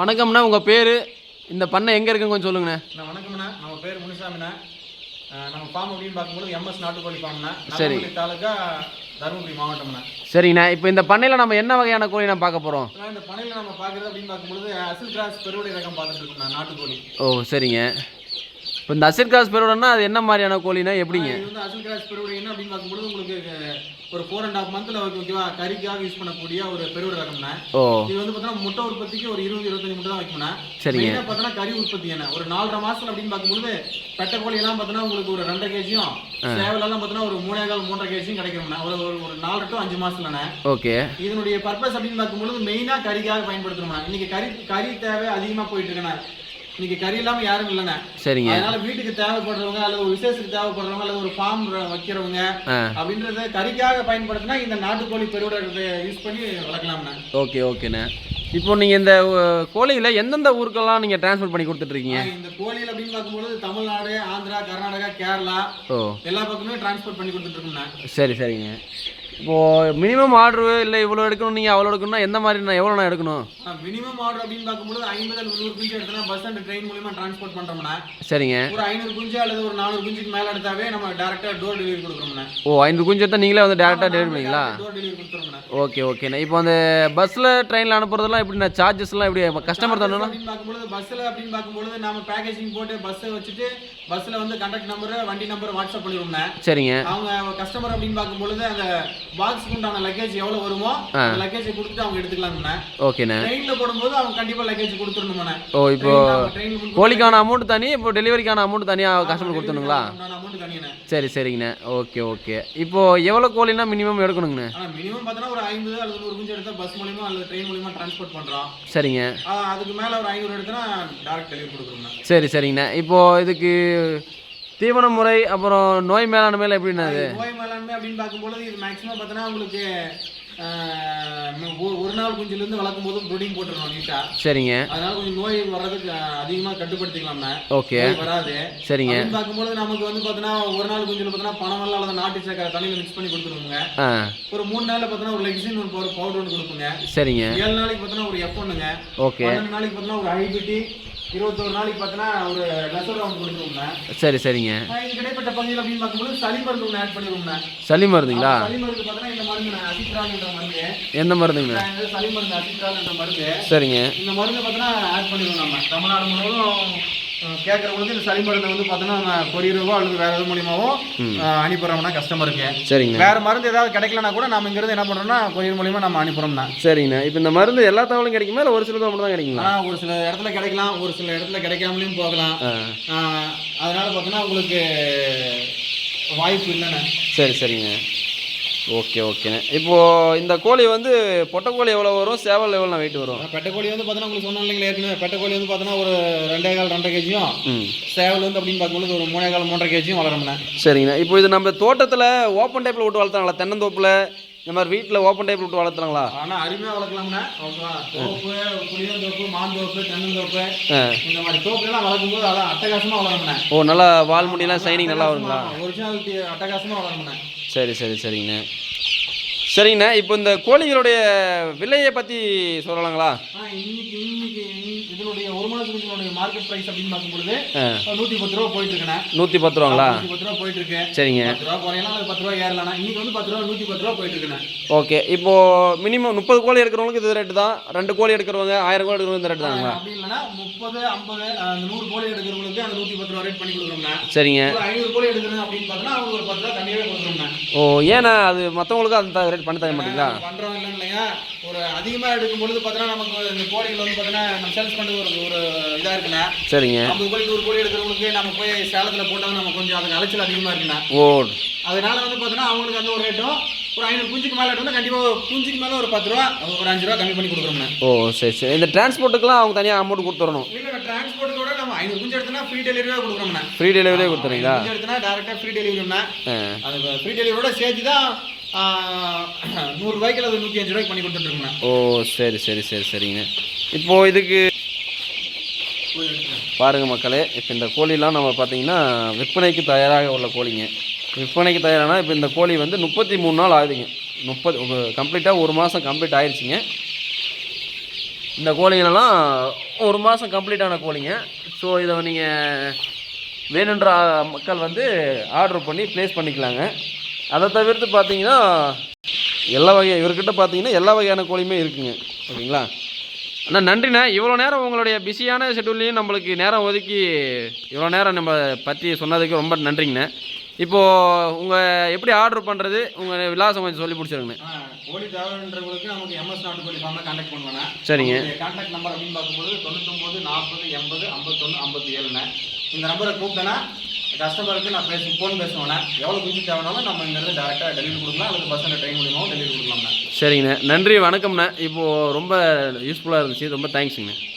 வணக்கம்ண்ணா உங்கள் பேர்? இந்த பண்ணை எங்கே இருக்குன்னு கொஞ்சம் சொல்லுங்கண்ணே. அண்ணா வணக்கம்ண்ணா. நம்ம பேர் முனுசாமிண்ணா. நம்ம ஃபார்ம் அப்படின்னு பார்க்கும்போது எம்எஸ் நாட்டுக்கோழி ஃபார்ம்ண்ணா சரி. தாலுக்கா தருமபுரி மாவட்டம்ண்ணா. சரிங்கண்ணா. இப்போ இந்த பண்ணையில் நம்ம என்ன வகையான கோழி நான் பார்க்க போகிறோம் இந்த பனையில் நம்ம பார்க்குறது அப்படின்னு பார்க்கும்போது அசில் கிராஸ் பெருவடை ரகம் பார்த்துட்டு இருக்கோம்ண்ணா நாட்டுக்கோழி. ஓ சரிங்க. இப்போ இந்த அசிர் காஸ் பெருவடன்னா அது என்ன மாதிரியான கோழினா எப்படிங்க? இது வந்து அசில் கிராஸ் பெருவடை என்ன அப்படின்னு பார்க்கும்போது உங்களுக்கு ஒரு ஃபோர் அண்ட் ஹாஃப் மந்த்தில் ஓகேவா கறிக்காக யூஸ் பண்ணக்கூடிய ஒரு பெருவடை ரகம்ண்ணா ஓ. இது வந்து பார்த்தீங்கன்னா முட்டை உற்பத்திக்கு ஒரு இருபது இருபத்தஞ்சு முட்டை தான் வைக்கணும்னா சரிங்க. மெயினாக பார்த்தீங்கன்னா கறி உற்பத்தி என்ன? ஒரு நாலரை மாசத்துல அப்படின்னு பார்க்கும்போது பெட்டை கோழி எல்லாம் பார்த்தீங்கன்னா உங்களுக்கு ஒரு ரெண்டரை கேஜியும் சேவலெல்லாம் பார்த்தீங்கன்னா ஒரு மூணே கால் மூன்றரை கேஜியும் கிடைக்கும்ண்ணா ஒரு ஒரு ஒரு நாலு டு அஞ்சு மாசத்துலண்ணே ஓகே. இதனுடைய பர்பஸ் அப்படின்னு பார்க்கும்போது மெயினா கறிக்காக பயன்படுத்தணும்ண்ணா இன்னைக்கு கறி கறி தேவை அதிகமா போயிட்டு இருக்குண்ணா இன்னைக்கு கறி இல்லாம யாரும் இல்லைண்ணே. சரிங்க. அதனால வீட்டுக்கு தேவைப்படுறவங்க அல்லது ஒரு விசேஷத்துக்கு தேவைப்படுறவங்க அல்லது ஒரு ஃபார்ம் வைக்கிறவங்க அப்படின்றத கறிக்காக பயன்படுத்தினா இந்த நாட்டுக்கோழி பெருவிட யூஸ் பண்ணி வளர்க்கலாம்ண்ணா. ஓகே ஓகேண்ணே. இப்போ நீங்கள் இந்த கோழியில் எந்தெந்த ஊருக்கெல்லாம் நீங்கள் ட்ரான்ஸ்போர்ட் பண்ணி கொடுத்துட்ருக்கீங்க? இந்த கோழியில் அப்படின்னு பார்க்கும்போது தமிழ்நாடு ஆந்திரா கர்நாடகா கேரளா எல்லா பக்கமே டிரான்ஸ்போர்ட் பண்ணி கொடுத்துட்டு இருக்கோம்ண்ணா சரி சரிங்க. இப்போது மினிமம் ஆர்டரு இல்லை இவ்வளோ எடுக்கணும் நீங்கள் அவ்வளோ எடுக்கணும்னா எந்த மாதிரி நான் எவ்வளோ நான் எடுக்கணும்? மினிமம் ஆர்டர் அப்படின்னு பார்க்கும்போது ஐம்பது நூறு குஞ்சு எடுத்தனா பஸ் அண்ட் ட்ரெயின் மூலியமா டிரான்ஸ்போர்ட் பண்றோம்னா சரிங்க. ஒரு ஐநூறு குஞ்சு அல்லது ஒரு நானூறு குஞ்சுக்கு மேல எடுத்தாவே நம்ம டேரக்டா டோர் டெலிவரி கொடுக்குறோம்ண்ணா. ஓ ஐநூறு குஞ்சு எடுத்தால் நீங்களே வந்து டேரெக்டாக டெலிவரி பண்ணிங்களா? Door delivery கொடுத்துருவோம்ண்ணா. ஓகே ஓகேண்ணா இப்போ அந்த பஸ்ஸில் ட்ரெயினில் அனுப்புறதெல்லாம் எப்படிண்ணா சார்ஜஸ்லாம் எப்படி கஸ்டமர் தானே பார்க்கும்போது பஸ்ஸில் அப்படின்னு பார்க்கும்போது நம்ம பேக்கேஜிங் போட்டு பஸ்ஸை வச்சுட்டு பஸ்ஸில் வந்து கண்டக்ட் நம்பர் வண்டி நம்பர் வாட்ஸ்அப் பண்ணிடுவோம்ண்ணா சரிங்க. அவங்க கஸ்டமர் அப்படின்னு பார்க்கும்பொழுது அந்த பாக்ஸ்க்கு உண்டான லக்கேஜ் எவ்வளவு வருமோ அந்த லக்கேஜை கொடுத்துட்டு அவங்க எடுத்துக்கலாம்ண்ணா ஓகேண்ணே. ட்ரெயின்ல போடும்போது அவங்க கண்டிப்பா லக்கேஜ் கொடுத்துடணும்ண்ணா ஓ இப்போ கோழிக்கான அமௌண்ட் தனி இப்போ டெலிவரிக்கான அமௌண்ட் தனியாக கஸ்டமர் கொடுத்துணுங்களா அமௌண்ட் தனியாண்ணே. சரி சரிங்கண்ணே. Okay okay. இப்போ எவ்வளோ கோழினா மினிமம் எடுக்கணுங்கண்ணே? மினிமம் பார்த்தோன்னா ஒரு ஐம்பது அல்லது நூறு குஞ்சு எடுத்தா பஸ் மூலியமா அல்லது ட்ரெயின் மூலியமா டிரான்ஸ்போர்ட் பண்றோம். சரிங்க. அதுக்கு மேல ஒரு ஐநூறு எடுத்தனா டைரக்ட் டெலிவரி கொடுக்குறோம்ண்ணா சரி சரிங்கண்ணே. இப்போ இதுக்கு தீவன முறை அப்புறம் நோய் மேலாண்மையில எப்படிண்ணா இது நோய் மேலாண்மை அப்படின்னு பார்க்கும்போது இது மேக்ஸிமம் பார்த்தோன்னா உங்களுக்கு ஒரு நாள் குஞ்சுல இருந்து வளர்க்கும் போது ப்ரொடீன் போட்டுருணும் நீட்டா சரிங்க. அதனால கொஞ்சம் நோய் வர்றதுக்கு ஆ, அதிகமா கட்டுப்படுத்திக்கலாம்ண்ணா ஓகே. வராது. சரிங்க. பார்க்கும்போது நமக்கு வந்து பார்த்தோன்னா ஒரு நாள் குஞ்சுல பார்த்தோன்னா பணம் எல்லாம் அல்லது நாட்டு சக்கரை தண்ணியில் மிக்ஸ் பண்ணி கொடுத்துருவோங்க. ஒரு மூணு நாள்ல பார்த்தோன்னா ஒரு லெக்ஸின் ஒரு பவுடர் ஒன்று கொடுப்போங்க. சரிங்க. ஏழு நாளைக்கு பார்த்தோன்னா ஒரு எஃப் ஒண்ணுங்க. ஓகே. நாளைக்கு பார்த்தோன்னா ஒரு ஐபிடி இருபத்தோரு நாளைக்கு பார்த்தோன்னா ஒரு ஒன்று கொடுத்துருவோங்க சரி. சரிங்க. இது கிடைப்பட்ட பகுதியில் அப்படின்னு பார்க்கும்போது சளி மருந்து ஒன்று ஆட் பண்ணிடுவோங்க சளி மருந்துங்களா? சளி மருந்து பார்த்தோன்னா இந்த மருந்து அசிட்ரால்ன்ற மருந்து. எந்த மருந்துங்கண்ணா இந்த சளி மருந்து அசிட்ரால்ன்ற மருந்து. சரிங்க. இந்த மருந்து பார்த்தோன்னா ஆட் பண்ணிடுவோம் நம்ம. தமிழ்நாடு முழுவதும் கேட்குறவங்களுக்கு இந்த சளி மருந்தை வந்து பார்த்தோன்னா கொரியரவோ அல்லது வேற எது மூலியமாவோ அனுப்புறோம்னா கஸ்டமருக்கு சரிங்கண்ணா. வேற மருந்து ஏதாவது கிடைக்கலனா கூட நம்ம இங்கிருந்து என்ன பண்றோம்னா கொரியர் மூலியமா நம்ம அனுப்புறோம்னா சரிங்கண்ணா. இப்போ இந்த மருந்து எல்லா தகவலும் கிடைக்குமா இல்லை ஒரு சில மட்டும் தான் கிடைக்குங்களா? ஒரு சில இடத்துல கிடைக்கலாம் ஒரு சில இடத்துல கிடைக்காமலையும் போகலாம். அதனால பார்த்தீங்கன்னா உங்களுக்கு வாய்ப்பு இல்லைண்ணே. சரி சரிங்க ஓகே ஓகேண்ணே. இப்போது இந்த கோழி வந்து பொட்டைக்கோழி எவ்வளோ வரும்? சேவல் எவ்வளோ வெயிட் வரும்? பெட்டைக்கோழி வந்து பார்த்தீங்கன்னா உங்களுக்கு சொன்னோம் இல்லைங்களா ஏற்கனவே. பெட்டைக்கோழி வந்து பார்த்தீங்கன்னா ஒரு ரெண்டே கால் ரெண்டரை கேஜியும் சேவல் வந்து அப்படின்னு பார்க்கும்போது ஒரு மூணே கால் மூன்றரை கேஜியும் வளரும்ண்ணே. சரிங்கண்ணா. இப்போ இது நம்ம தோட்டத்தில் ஓப்பன் டைப்பில் விட்டு வளர்த்தாங்களா தென்னந்தோப்பில் இந்த மாதிரி வீட்டில் ஓப்பன் டைப்பில் விட்டு வளர்த்துறாங்களா? ஆனா அருமையாக வளர்க்கலாம்ண்ணே ஓகேவா தோப்பு புளியந்தோப்பு மாந்தோப்பு தென்னந்தோப்பு இந்த மாதிரி தோப்புலாம் வளர்க்கும்போது அதான் அட்டகாசமாக வளரும்ண்ணே ஓ நல்லா வால் முடியெல்லாம் சைனிங் நல்லா வருங்களா? ஒரிஜினாலிட்டி அட்டகாசமாக வளரும்ண்ணே சரி சரி சரிங்கண்ணா. சரிங்கண்ணா இப்போ இந்த கோழிகளுடைய விலையை பற்றி சொல்லலாங்களா? இன்னைக்கு இன்னைக்கு இதனுடைய ஒரு மாதத்துக்கு இதனுடைய மார்க்கெட் ப்ரைஸ் அப்படின்னு பார்க்கும்பொழுது நூற்றி பத்து ரூபா போயிட்டு இருக்குண்ணே நூற்றி பத்து ரூபாங்களா? நூற்றி பத்து ரூபா போயிட்டு இருக்கு சரிங்க. பத்து ரூபா குறையலாம் அது பத்து ரூபா ஏறலாம் இன்னைக்கு வந்து பத்து ரூபா நூற்றி பத்து ரூபா போயிட்டு இருக்குண்ணே ஓகே. இப்போது மினிமம் முப்பது கோழி எடுக்கிறவங்களுக்கு இது ரேட்டு தான். ரெண்டு கோழி எடுக்கிறவங்க ஆயிரம் கோழி எடுக்கிறவங்க இந்த ரேட்டு தாங்களா அப்படி இல்லைன்னா முப்பது ஐம்பது அந்த நூறு கோழி எடுக்கிறவங்களுக்கு அந்த நூற்றி பத்து ரூபா ரேட் பண்ணி கொடுக்குறோம்ண்ணே. சரிங்க. ஐநூறு கோழி எடுக்கிறது அப்படின்னு பார்த்தோன்னா அவங்க ஒரு பத்து ரூபா கம்மியாகவே கொடுக்குறோம்ண்ணே. ஓ ஏன்னா அது மற்றவங்களுக்கு அந்த ரேட் பண்ணி தர மாட்டீங்களா? இல்லைங்க. இல்லையா ஒரு அதிகமாக எடுக்கும் பொழுது பார்த்தோன்னா நமக்கு இந்த கோழிகள் வந்து பார்த்தோன்னா நம்ம சேல்ஸ் பண்ணுறது ஒரு ஒரு இதாக இருக்குண்ணே. சரிங்க. ஐம்பது கோழி நூறு கோழி எடுக்கிறவங்களுக்கு நம்ம போய் சேலத்தில் போட்டால் நம்ம கொஞ்சம் அதுக்கு அலைச்சல் அதிகமாக இருக்குண்ணே. ஓ. அதனால வந்து பார்த்தோன்னா அவங்களுக்கு அந்த ஒரு ரேட்டும் ஒரு ஐநூறு குஞ்சுக்கு மேலே எடுத்தோம்னா கண்டிப்பாக குஞ்சுக்கு மேலே ஒரு பத்து ரூபா ஒரு அஞ்சு ரூபா கம்மி பண்ணி கொடுக்குறோம்ண்ணே. ஓ சரி சரி. இந்த டிரான்ஸ்போர்ட்டுக்கெலாம் அவங்க தனியாக அமௌண்ட் கொடுத்துடணும். இல்லை டிரான்ஸ்போர்ட்டோட நம்ம ஐநூறு குஞ்சு எடுத்தோம்னா ஃப்ரீ டெலிவரியாக கொடுக்குறோம்ண்ணே. ஃப்ரீ டெலிவரியே கொடுத்துறீங்களா? குஞ்சு எடுத்தனா டேரெக்டாக ஃப்ரீ டெலிவரிண்ணே அது ஃப்ரீ டெலிவரியோட சேர்த்து தான் நூறுரூவாய்க்கு அல்லது நூற்றி அஞ்சு ரூபாய்க்கு பண்ணி கொடுத்துட்ருக்கோண்ணே ஓ சரி சரி சரி சரிங்க. இப்போது இதுக்கு பாருங்கள் மக்களே இப்போ இந்த கோழிலாம் நம்ம பார்த்தீங்கன்னா விற்பனைக்கு தயாராக உள்ள கோழிங்க. விற்பனைக்கு தயாரானா இப்போ இந்த கோழி வந்து முப்பத்தி மூணு நாள் ஆகுதுங்க. முப்பது கம்ப்ளீட்டாக ஒரு மாதம் கம்ப்ளீட் ஆயிடுச்சுங்க இந்த கோழிகளெல்லாம் ஒரு மாதம் கம்ப்ளீட்டான கோழிங்க. ஸோ இதை நீங்கள் வேணுன்ற மக்கள் வந்து ஆர்டர் பண்ணி ப்ளேஸ் பண்ணிக்கலாங்க. அதை தவிர்த்து பார்த்தீங்கன்னா எல்லா வகை இவர்கிட்ட பார்த்தீங்கன்னா எல்லா வகையான கோழியுமே இருக்குங்க. ஓகேங்களா? அண்ணா நன்றிண்ணா. இவ்வளோ நேரம் உங்களுடைய பிஸியான ஷெட்யூல்லையும் நம்மளுக்கு நேரம் ஒதுக்கி இவ்வளோ நேரம் நம்ம பற்றி சொன்னதுக்கு ரொம்ப நன்றிங்கண்ணா. இப்போது உங்கள் எப்படி ஆர்டர் பண்ணுறது உங்கள் விலாசம் கொஞ்சம் சொல்லி பிடிச்சிருங்கண்ணே. ஆ, கோழி தேவைன்றவங்களுக்கு நமக்கு எம்எஸ் நாட்டுக்கோழி ஃபார்மில் கான்டாக்ட் பண்ணுவேண்ணே சரிங்க. கான்டாக்ட் நம்பர் அப்படின்னு பார்க்கும்போது தொண்ணூத்தொம்பது நாற்பது எண்பது ஐம்பத்தொன்று ஐம்பத்தி ஏழுண்ணே இந்த நம்பரை கூப்பிட்டேன்னா கஸ்டமருக்கு நான் பேச ஃபோன் பேசுவேண்ணே. எவ்வளோ குஞ்சு தேவைனாலும் நம்ம இங்கேருந்து டேரெக்டாக டெலிவரி கொடுக்கலாம். அல்லது பஸ்ஸில் ட்ரெயின் மூலியமாகவும் டெலிவரி கொடுக்கலாம்ண்ணே. சரிங்கண்ணே. நன்றி வணக்கம்ண்ணே. இப்போது ரொம்ப யூஸ்ஃபுல்லாக இருந்துச்சு. ரொம்ப தேங்க்ஸுங்கண்ணே